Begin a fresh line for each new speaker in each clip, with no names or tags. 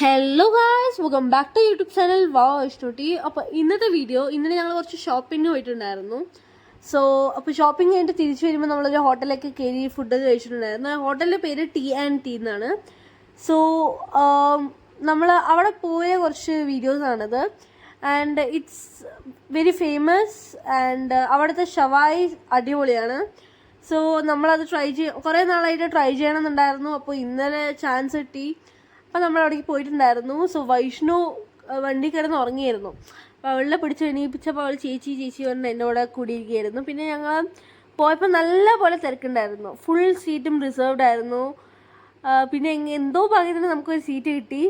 Hello guys welcome back to YouTube channel വാ ഇഷ്ടോട്ടി അപ്പോൾ ഇന്നത്തെ വീഡിയോ ഇന്നലെ ഞങ്ങൾ കുറച്ച് ഷോപ്പിംഗ് പോയിട്ടുണ്ടായിരുന്നു. സോ അപ്പോൾ ഷോപ്പിംഗ് കഴിഞ്ഞിട്ട് തിരിച്ചു വരുമ്പോൾ നമ്മളൊരു ഹോട്ടലിലേക്ക് കയറി ഫുഡ് കഴിച്ചിട്ടുണ്ടായിരുന്നു. ഹോട്ടലിന്റെ പേര് ടി ആൻഡ് ടി എന്നാണ്. സോ നമ്മൾ അവിടെ പോയ കുറച്ച് വീഡിയോസാണിത് and it's very famous and അവിടുത്തെ ഷവായി അടിപൊളിയാണ്. സോ നമ്മളത് ട്രൈ ചെയ്യ കുറേ നാളായിട്ട് ട്രൈ ചെയ്യണമെന്നുണ്ടായിരുന്നു. അപ്പോൾ ഇന്നലെ ചാൻസ് കിട്ടി. അപ്പോൾ നമ്മൾ അവിടേക്ക് പോയിട്ടുണ്ടായിരുന്നു. സോ വൈഷ്ണു വണ്ടി കിടന്ന് ഉറങ്ങിയായിരുന്നു അപ്പോൾ അവളെ പിടിച്ച് എണീപ്പിച്ചപ്പോൾ അവൾ ചേച്ചി ചേച്ചി പറഞ്ഞ് എന്നോട് കൂടിയിരിക്കുകയായിരുന്നു. പിന്നെ ഞങ്ങൾ പോയപ്പോൾ നല്ല പോലെ തിരക്കുണ്ടായിരുന്നു ഫുൾ സീറ്റും റിസർവ്ഡ് ആയിരുന്നു. പിന്നെ എന്തോ ഭാഗ്യത്തിന് നമുക്കൊരു സീറ്റ് കിട്ടി.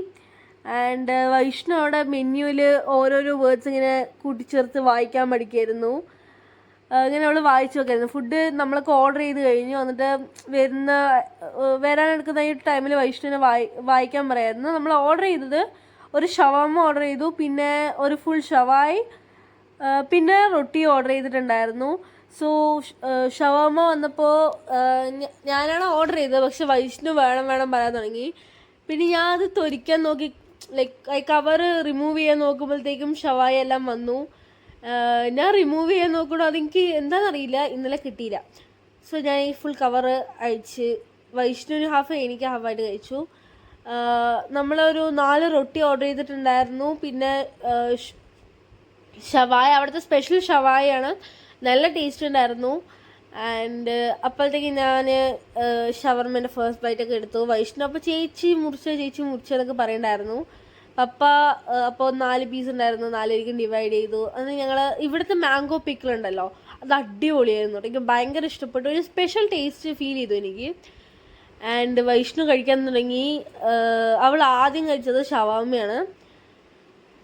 ആൻഡ് വൈഷ്ണു അവിടെ മെന്യൂവിൽ ഓരോരോ വേർഡ്സ് ഇങ്ങനെ കൂട്ടിച്ചേർത്ത് വായിക്കാൻ പഠിക്കായിരുന്നു. ഇങ്ങനെ അവൾ വായിച്ചു നോക്കായിരുന്നു ഫുഡ് നമ്മളൊക്കെ ഓർഡർ ചെയ്ത് കഴിഞ്ഞു വന്നിട്ട് വരുന്ന വരാനെടുക്കുന്ന ഈ ടൈമിൽ വൈഷ്ണുവിനെ വായി വായിക്കാൻ പറയായിരുന്നു. നമ്മൾ ഓർഡർ ചെയ്തത് ഒരു ഷവാമ ഓർഡർ ചെയ്തു. പിന്നെ ഒരു ഫുൾ ഷവായി പിന്നെ റൊട്ടി ഓർഡർ ചെയ്തിട്ടുണ്ടായിരുന്നു. സോ ഷവാമ വന്നപ്പോൾ ഞാനാണ് ഓർഡർ ചെയ്തത്. പക്ഷെ വൈഷ്ണു വേണം വേണം പറയാൻ തുടങ്ങി. പിന്നെ ഞാൻ അത് തൊരിക്കാൻ നോക്കി ലൈക്ക് കവർ റിമൂവ് ചെയ്യാൻ നോക്കുമ്പോഴത്തേക്കും ഷവായി എല്ലാം വന്നു. ഞാൻ റിമൂവ് ചെയ്യാൻ നോക്കണോ അതെനിക്ക് എന്താണെന്നറിയില്ല ഇന്നലെ കിട്ടിയില്ല. സോ ഞാൻ ഈ ഫുൾ കവർ അയച്ച് വൈഷ്ണുവിന് ഹാഫ് എനിക്ക് ഹാഫായിട്ട് കഴിച്ചു. നമ്മളൊരു നാല് റൊട്ടി ഓർഡർ ചെയ്തിട്ടുണ്ടായിരുന്നു. പിന്നെ ഷവായ അവിടുത്തെ സ്പെഷ്യൽ ഷവായാണ്. നല്ല ടേസ്റ്റ് ഉണ്ടായിരുന്നു. ആൻഡ് അപ്പോഴത്തേക്ക് ഞാൻ ഷവർമേന്റെ ഫസ്റ്റ് ബൈറ്റൊക്കെ എടുത്തു. വൈഷ്ണു അപ്പോൾ ചേച്ചി മുറിച്ച ചേച്ചി മുറിച്ചതൊക്കെ പറയണ്ടായിരുന്നു. പപ്പ അപ്പോൾ നാല് പീസ് ഉണ്ടായിരുന്നു. നാലിലേക്കും ഡിവൈഡ് ചെയ്തു. അത് ഞങ്ങൾ ഇവിടുത്തെ മാംഗോ പിക്കിൾ ഉണ്ടല്ലോ അത് അടിപൊളിയായിരുന്നു. എനിക്ക് ഭയങ്കര ഇഷ്ടപ്പെട്ടു. ഒരു സ്പെഷ്യൽ ടേസ്റ്റ് ഫീൽ ചെയ്തു എനിക്ക്. ആൻഡ് വൈഷ്ണു കഴിക്കാൻ തുടങ്ങി. അവൾ ആദ്യം കഴിച്ചത് ഷവാമയാണ്.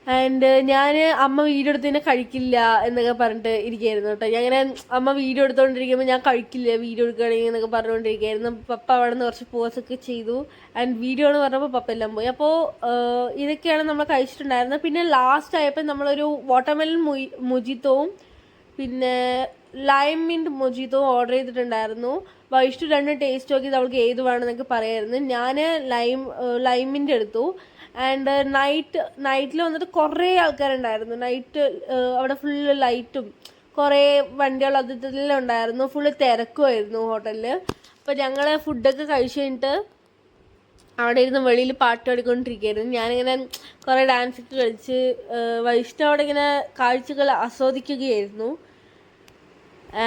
ആൻഡ് ഞാൻ അമ്മ വീഡിയോ എടുത്തതിനെ കഴിക്കില്ല എന്നൊക്കെ പറഞ്ഞിട്ട് ഇരിക്കുകയായിരുന്നു കേട്ടോ. ഞാൻ ഇങ്ങനെ അമ്മ വീഡിയോ എടുത്തുകൊണ്ടിരിക്കുമ്പോൾ ഞാൻ കഴിക്കില്ല വീഡിയോ എടുക്കുകയാണെങ്കിൽ എന്നൊക്കെ പറഞ്ഞുകൊണ്ടിരിക്കുകയായിരുന്നു പപ്പ അവിടെ നിന്ന് കുറച്ച് പോസൊക്കെ ചെയ്തു. ആൻഡ് വീഡിയോ എന്ന് പറഞ്ഞപ്പോൾ പപ്പ എല്ലാം പോയി. അപ്പോൾ ഇതൊക്കെയാണ് നമ്മൾ കഴിച്ചിട്ടുണ്ടായിരുന്നത്. പിന്നെ ലാസ്റ്റ് ആയപ്പോൾ നമ്മളൊരു വാട്ടർമെലൻ മുജിത്തവും പിന്നെ ലൈം മിന്റ് മുജിത്തവും ഓർഡർ ചെയ്തിട്ടുണ്ടായിരുന്നു. വൈഷ്ണു രണ്ട് ടേസ്റ്റ് നോക്കി അവൾക്ക് ഏത് വേണമെന്നൊക്കെ പറയായിരുന്നു ഞാൻ ലൈം ലൈമിന്റെ എടുത്തു. ആൻഡ് നൈറ്റ് നൈറ്റിൽ വന്നിട്ട് കുറേ ആൾക്കാരുണ്ടായിരുന്നു. നൈറ്റ് അവിടെ ഫുള്ള് ലൈറ്റും കുറേ വണ്ടികൾ അതിലെല്ലാം ഉണ്ടായിരുന്നു. ഫുള്ള് തിരക്കുമായിരുന്നു ഹോട്ടലിൽ അപ്പോൾ ഞങ്ങൾ ഫുഡൊക്കെ കഴിച്ച് കഴിഞ്ഞിട്ട് അവിടെ ഇരുന്ന് വെളിയിൽ പാട്ട് പാടിക്കൊണ്ടിരിക്കുകയായിരുന്നു. ഞാനിങ്ങനെ കുറേ ഡാൻസ് ഒക്കെ കളിച്ച് ഏഹ് വൈഷ്ണവ് അവിടെ ഇങ്ങനെ കാഴ്ചകൾ ആസ്വദിക്കുകയായിരുന്നു.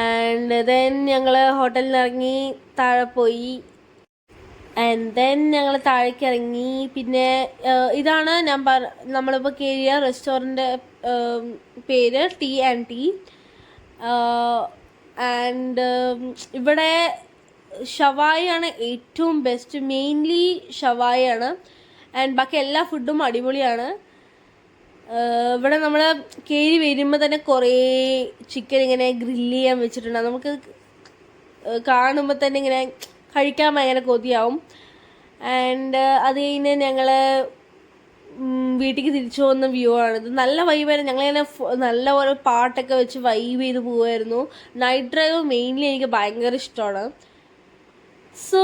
ആൻഡ് ദെൻ ഞങ്ങൾ ഹോട്ടലിൽ ഇറങ്ങി താഴെ പോയി ആൻഡ് ദെൻ ഞങ്ങൾ താഴേക്ക് ഇറങ്ങി പിന്നെ ഇതാണ് ഞാൻ പറ നമ്മളിപ്പോൾ കയറിയ റെസ്റ്റോറന്റ് പേര് ടി ആൻഡ് ടി ആൻഡ് ഇവിടെ ഷവായാണ് ഏറ്റവും ബെസ്റ്റ് മെയിൻലി ഷവായാണ്. ആൻഡ് ബാക്കി എല്ലാ ഫുഡും അടിപൊളിയാണ്. ഇവിടെ നമ്മൾ കയറി വരുമ്പോൾ തന്നെ കുറേ ചിക്കൻ ഇങ്ങനെ ഗ്രില്ല് ചെയ്യാൻ വെച്ചിട്ടുണ്ട്. നമുക്ക് കാണുമ്പോൾ തന്നെ ഇങ്ങനെ കഴിക്കാൻ ഭയങ്കര കൊതിയാവും. ആൻഡ് അത് കഴിഞ്ഞ് ഞങ്ങൾ വീട്ടിലേക്ക് തിരിച്ചു പോകുന്ന വ്യൂ ആണിത് നല്ല വൈബായിരുന്നു ഞങ്ങളിങ്ങനെ നല്ല ഓരോ പാട്ടൊക്കെ വെച്ച് വൈബ് ചെയ്ത് പോകുമായിരുന്നു നൈറ്റ് ഡ്രൈവ് മെയിൻലി എനിക്ക് ഭയങ്കര ഇഷ്ടമാണ്. സോ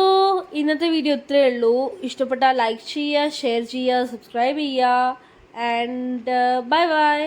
ഇന്നത്തെ വീഡിയോ ഇത്രയേ ഉള്ളൂ. ഇഷ്ടപ്പെട്ടാൽ ലൈക്ക് ചെയ്യുക ഷെയർ ചെയ്യുക സബ്സ്ക്രൈബ് ചെയ്യുക. And bye bye